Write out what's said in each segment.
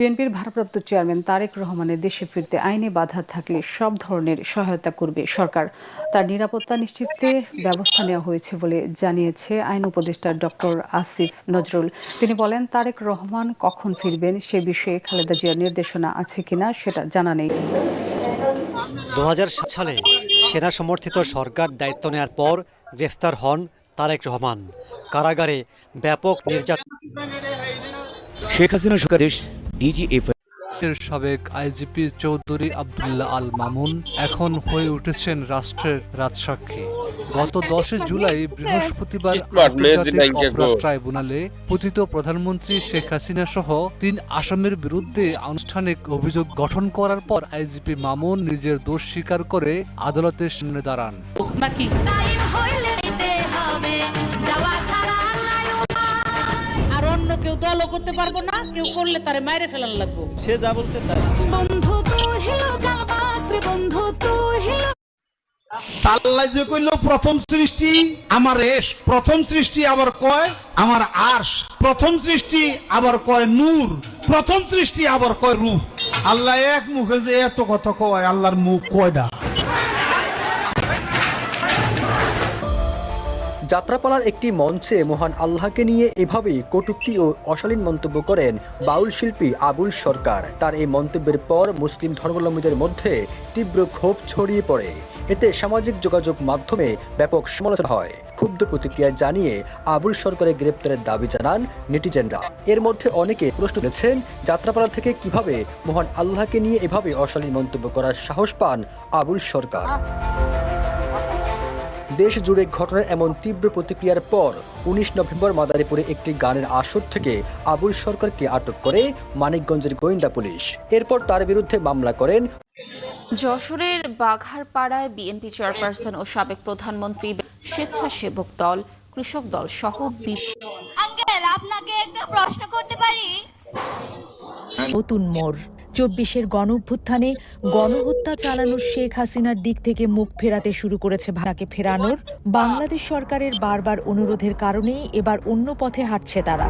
বিএনপির ভারপ্রাপ্ত চেয়ারম্যান তারেক রহমানের দেশে ফিরতে আইনে বাধা থাকলে সব ধরনের সহায়তা করবে সরকার। তার নিরাপত্তা নিশ্চিতে ব্যবস্থা নেওয়া হয়েছে বলে জানিয়েছে আইন উপদেষ্টা ডক্টর আসিফ নজরুল। তিনি বলেন তারেক রহমান কখন ফিরবেন সে বিষয়ে খালেদা জিয়ার নির্দেশনা আছে কিনা সেটা জানা নেই। দু সালে সেনা সমর্থিত সরকার দায়িত্ব নেওয়ার পর গ্রেফতার হন তারেক রহমান। কারাগারে ব্যাপক নির্যাতন শেখ হাসিনা সরকার দেশ ডিজিএফ এর সাবেক আইজিপি চৌধুরী আবদুল্লাহ আল মামুন এখন হয়ে উঠেছেন রাষ্ট্রের রাজসাক্ষী। গত দশে জুলাই বৃহস্পতিবার. ট্রাইব্যুনালে পতিত প্রধানমন্ত্রী শেখ হাসিনা সহ তিন আসামের বিরুদ্ধে আনুষ্ঠানিক অভিযোগ গঠন করার পর আইজিপি মামুন নিজের দোষ স্বীকার করে আদালতের সামনে দাঁড়ান। কেউ দলও করতে পারব না কেউ করলে তারে মাইরে ফেলার লাগবো। বন্ধু তুই হিলো গাবাস রে বন্ধু তুই হিলো আল্লাহ যে কইল প্রথম সৃষ্টি আমার এস প্রথম সৃষ্টি আবার কয় আমার আর্শ প্রথম সৃষ্টি আবার কয় নূর প্রথম সৃষ্টি আবার কয় রূহ আল্লাহ এক মুখে যে এত কথা কয় আল্লাহর মুখ কয়টা যাত্রাপালার একটি মঞ্চে মহান আল্লাহকে নিয়ে এভাবেই কটূক্তি ও অশালীন মন্তব্য করেন বাউল শিল্পী আবুল সরকার। তার এই মন্তব্যের পর মুসলিম ধর্মাবলম্বীদের মধ্যে তীব্র ক্ষোভ ছড়িয়ে পড়ে। এতে সামাজিক যোগাযোগ মাধ্যমে ব্যাপক সমালোচনা হয়। ক্ষুব্ধ প্রতিক্রিয়া জানিয়ে আবুল সরকারের গ্রেপ্তারের দাবি জানান নেটিজেনরা। এর মধ্যে অনেকে প্রশ্ন করেছেন যাত্রাপালা থেকে কীভাবে মহান আল্লাহকে নিয়ে এভাবে অশালীন মন্তব্য করার সাহস পান আবুল সরকার? দেশ জুড়ে ঘটনার এমন তীব্র প্রতিক্রিয়ার পর উনিশ নভেম্বর মাদারীপুরে একটি গানের আসর থেকে আবুল সরকারকে আটক করে মানিকগঞ্জের গোয়েন্দা পুলিশ। এরপর তার বিরুদ্ধে মামলা করেন যশোরের বাঘারপাড়ায় বিএনপি চেয়ারপারসন ও সাবেক প্রধানমন্ত্রী স্বেচ্ছাসেবক দল কৃষক দল সহ আঙ্কেল আপনাকে একটা প্রশ্ন করতে পারি? নতুন মোড়। চব্বিশের গণঅভ্যুত্থানে গণহত্যা চালানোর শেখ হাসিনার দিক থেকে মুখ ফেরাতে শুরু করেছে ভাড়াকে ফেরানোর। বাংলাদেশ সরকারের বারবার অনুরোধের কারণেই এবার অন্য পথে হাঁটছে তারা।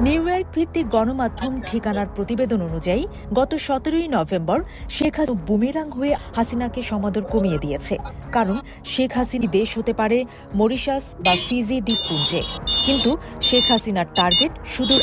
নিউ ইয়র্ক ভিত্তিক গণমাধ্যম ঠিকানার প্রতিবেদন অনুযায়ী, গত সতেরোই নভেম্বর শেখ হাসিনা বুমেরাং হয়ে হাসিনাকে সমাদর কমিয়ে দিয়েছে। কারণ শেখ হাসিনা দেশ হতে পারে মরিশাস বা ফিজি দ্বীপপুঞ্জে। কিন্তু শেখ হাসিনার টার্গেট সুদূর